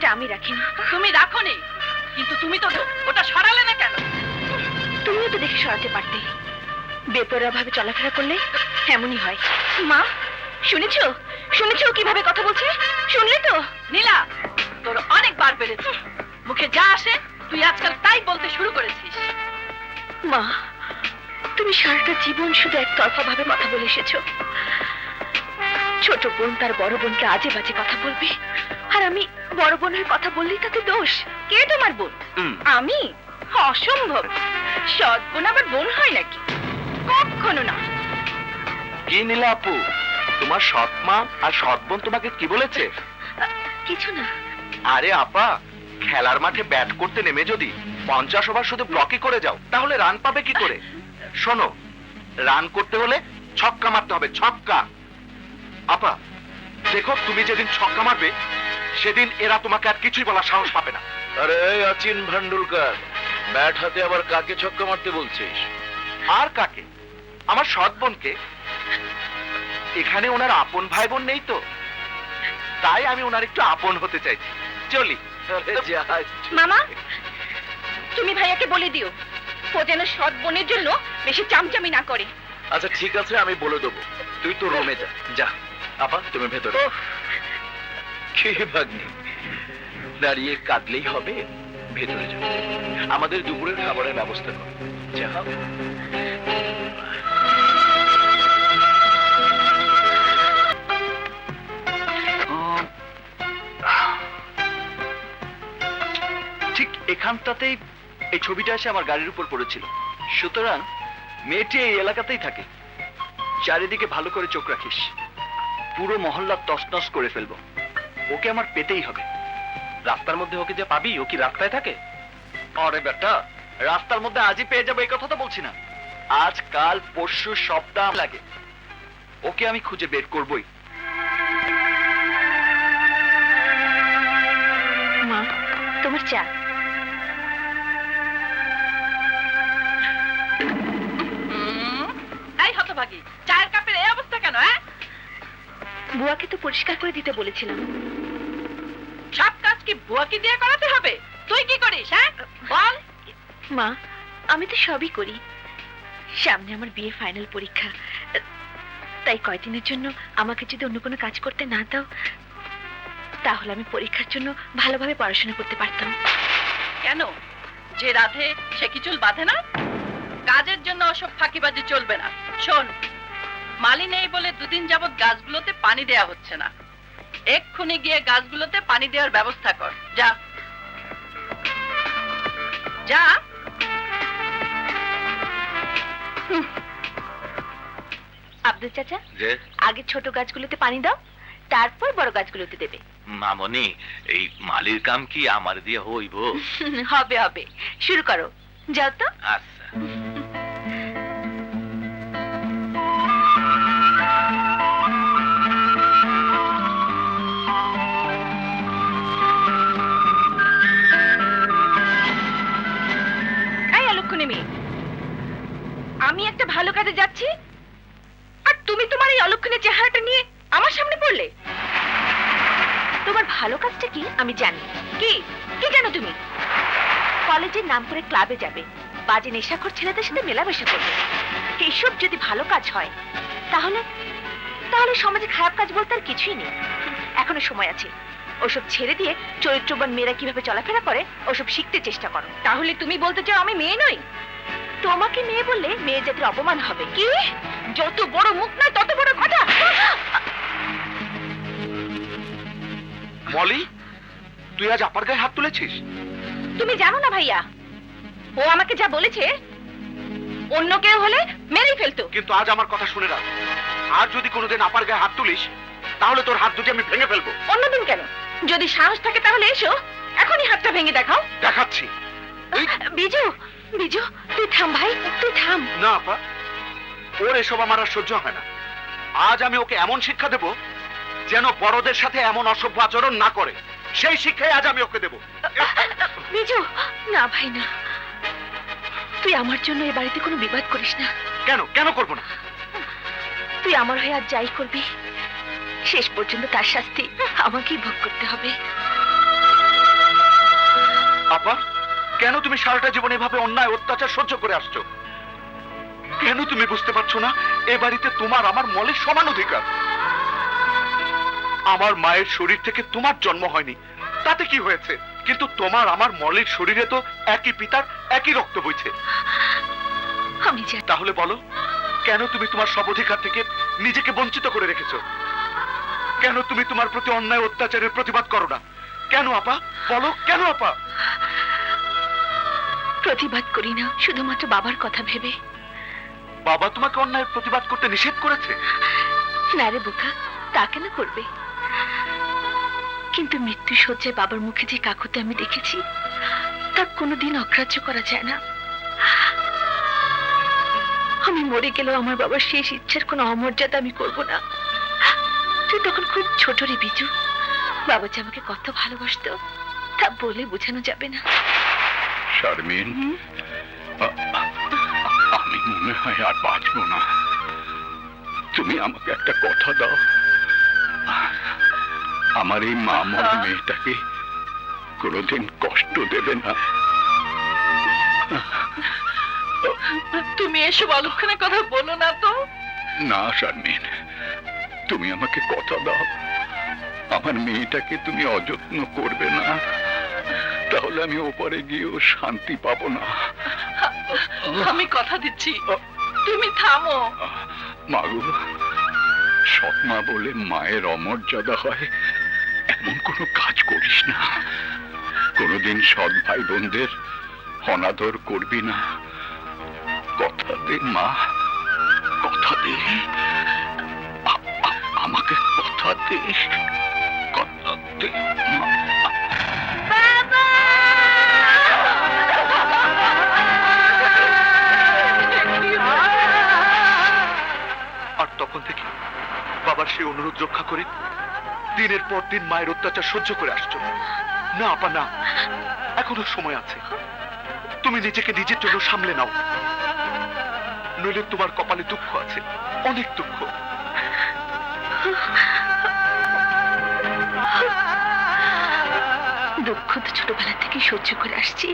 ওটা আমি রাখিনি। তুমি রাখোনি। কিন্তু তুমি তো ওটা সরালে না কেন? তুমিও তো দেখে সরাতে পারতে। বেপরোয়া ভাবে চলাফেরা করলে এমনই হয়। মা শুনেছো? শুনেছো কীভাবে কথা বলছে? শুনলে তো? নীলা তোর অনেকবার বেড়েছে। মুখে যা আসে তুই আজকাল তাই বলতে শুরু করেছিস। মা তুমি সারাটা জীবন শুধু একতরফা ভাবে কথা বলে এসেছ। ছোট বোন তার বড় বোনকে আজে বাজে কথা বলবে। আর আমি বড় বোনের কথা বললেই তাতে দোষ। কে তোমার বোন? আমি? অসম্ভব। সৎ বোন আবার বোন হয় নাকি? কখনো না। কি নীলা আপু? তোমার সৎ মা আর সৎ বোন তোমাকে কি বলেছে? কিছু না। আরে আপা খেলার মাঠে ব্যাট করতে নেমে যদি পঞ্চাশ ওভার শুধু ব্লকই করে যাও তাহলে রান পাবে কি করে? শোনো রান করতে হলে ছক্কা মারতে হবে ছক্কা। আপা দেখো তুমি যেদিন ছক্কা মারবে সেদিন এরা তোমাকে আর কিছুই বলার সাহস পাবে না। আরে অচিন ভান্ডুলকার ব্যাট হাতে আবার কাকে ছক্কা মারতে বলছিস? আর কাকে? আমার সৎ বোনকে? এখানে ওনার আপন ভাই বোন নেই তো? তাই আমি ওনার একটু আপন হতে চাইছি। চলি। মামা তুমি ভাইয়াকে বলে দিও। ও যেন সৎ বোনের জন্য বেশি চামচামি না করে। আচ্ছা ঠিক আছে আমি বলে দেবো। তুই তো রুমে যা। যা। আপা তুমি ভেতরে। কি ভাগ্নি? দাঁড়িয়ে কাঁদলেই হবে, ভেতরে যা আমাদের দুপুরের খাবারের ব্যবস্থা কর। যা ঠিক এখানটাতেই এই ছবিটা এসে আমার গাড়ির উপর পড়েছিল। সুতরাং মেয়েটি এই এলাকাতেই থাকে। চারিদিকে ভালো করে চোখ রাখিস। পুরো মহল্লা তছনছ করে ফেলব। ওকে আমার পেতেই হবে। রাস্তার মধ্যে ওকে যে পাবি ও কি রাস্তায় থাকে? আরে বেটা রাস্তার মধ্যে আজই পেয়ে যাব এই কথা তো বলছি না। আজ কাল পরশু সপ্তাহ লাগে। ওকে আমি খুঁজে বের করবই। মা তোমার চা। হুম, এই হতভাগী চায়ের কাপের এই অবস্থা কেন হ্যাঁ? বুয়াকে তো পরিষ্কার করে দিতে বলেছিলাম। কি বুয়াকে দিয়ে করাতে হবে? তুই কি করিস হ্যাঁ? বল। মা আমি তো সবই করি। সামনে আমার বিয়ে ফাইনাল পরীক্ষা। তাই কয়দিনের জন্য আমাকে যদি অন্য কোনো কাজ করতে না দাও তাহলে আমি পরীক্ষার জন্য ভালোভাবে পড়াশোনা করতে পারতাম। কেন? যে রাধে সে কি চুল বাঁধে না? কাজের জন্য ওসব ফাঁকিবাজি চলবে না। শোন মালি নেই বলে দুদিন যাবত গাছগুলোতে পানি দেয়া হচ্ছে না। এক্ষুনি গিয়ে গাছগুলোতে পানি দেওয়ার ব্যবস্থা কর। যা। যা। আব্দুল চাচা যে। আগে ছোট গাছগুলোতে পানি দাও তারপর বড় গাছগুলোতে দেবে। মামনি এই মালির কাম কি আমার দিয়ে হইব? হবে হবে। শুরু করো। যাও তো। আচ্ছা। মেয়ে আমি একটা ভালো কাজে যাচ্ছি, আর তুমি তোমার এই অলক্ষণের চেহারাটা নিয়ে আমার সামনে পড়লে? তোমার ভালো কাজটা কি? আমি জানি। কি? কি জানো তুমি? কলেজের নাম করে ক্লাবে যাবে, বাজে নেশাখোর ছেলেদের সাথে মেলামেশা করবে। এইসব যদি ভালো কাজ হয়, তাহলে তাহলে সমাজে খারাপ কাজ বলতে আর কিছুই নেই। এখনও সময় আছে। ওসব ছেড়ে দিয়ে চরিত্রবান মেয়েরা কীভাবে চলাফেরা করে ওসব শিখতে চেষ্টা করো। তাহলে তুমি বলতে চাও আমি মেয়ে নই? তোমাকে মেয়ে বললে মেয়ে জাতির অপমান হবে। কি? যত বড় মুখ নয় তত বড় কথা। মলি তুই আজ আপার গায়ে হাত তুলেছিস? তুমি জানো না ভাইয়া ও আমাকে যা বলেছে অন্য কেউ হলে মেরেই ফেলতো। কিন্তু আজ আমার কথা শুনে রাখ। আর যদি কোনোদিন আপার গায়ে হাত তুলিস তাহলে তোর হাত দুটি আমি ভেঙে ফেলব। অন্যদিন কেন? যদি সাহস থাকে তাহলে এসো। এখনই হাতটা ভেঙে দেখাও। দেখাচ্ছি। বিজু বিজু তুই থাম ভাই তুই থাম। না আপা। ওর এসব আমার আর সহ্য হয় না। আজ আমি ওকে এমন শিক্ষা দেব যেন বড়দের সাথে এমন অসভ্য আচরণ না করে। সেই শিক্ষাই আজ আমি ওকে দেব। বিজু না ভাই না। তুই আমার জন্য এ বাড়িতে কোনো বিবাদ করিস না। কেন? কেন করব না? তুই আমার হয়ে আজ যাই করবি। শেষ পর্যন্ত তার শাস্তি আমাকেই ভোগ করতে হবে। আপা কেন তুমি সারাটা জীবন এভাবে অন্যায় অত্যাচার সহ্য করে আসছো? কেন তুমি বুঝতে পারছ না? এ বাড়িতে তোমার আমার মলের সমান অধিকার। আমার মায়ের শরীর থেকে তোমার জন্ম হয়নি। তাতে কি হয়েছে? কিন্তু তোমার আমার মলের শরীরে তো একই পিতার একই রক্ত বইছে। তাহলে বলো কেন তুমি তোমার সব অধিকার থেকে নিজেকে বঞ্চিত করে রেখেছো? কেন তুমি তোমার প্রতি অন্যায় অত্যাচারের প্রতিবাদ করো না? কেন আপা? বলো কেন আপা? প্রতিবাদ করি না শুধুমাত্র বাবার কথা ভেবে। বাবা তোমাকে অন্যায়ের প্রতিবাদ করতে নিষেধ করেছে? না রে বোকা তা কেন করবে? কিন্তু মৃত্যু সজ্জায় বাবার মুখে যে কাকুতে আমি দেখেছি তা কোনোদিন অগ্রাহ্য করা যায় না। আমি মরে গেলেও আমার বাবার শেষ ইচ্ছার কোনো অমর্যাদা আমি করব না। তুই তখন খুব ছোট রে বিজু। বাবা যে আমাকে কত ভালোবাসতো তা বলে বোঝানো যাবে না। শারমিন আমি মনে হয় আর বাঁচবো না। তুমি আমাকে একটা কথা দাও। আমার এই মা মরা মেয়েটাকে কোনোদিন কষ্ট দেবে না। তুমি এসব অলক্ষণের কথা বলো না তো। না শারমিন। তুমি আমাকে কথা দাও। আমার মেয়েটাকে তুমি অযত্ন করবে না। তাহলে আমি ওপারে গিয়েও শান্তি পাবো না। আমি কথা দিচ্ছি। তুমি থামো। মাগু সৎমা বলে মায়ের অমর্যাদা হয়। এমন কোনো কাজ করিস না। কোনোদিন সৎ ভাই বোনদের অনাদর করবি না। কথা দে মা। কথা দে। আমাকে কথা দে কথা দে আর তখন থেকে বাবার সেই অনুরোধ রক্ষা করে, দিনের পর দিন মায়ের অত্যাচার সহ্য করে আসছো। না, আপা, না। এখনও সময় আছে। তুমি নিজেকে নিজের জন্য সামলে নাও। নইলে তোমার কপালে দুঃখ আছে, অনেক দুঃখ। দুঃখ তো ছোটবেলা থেকে সহ্য করে আসছি।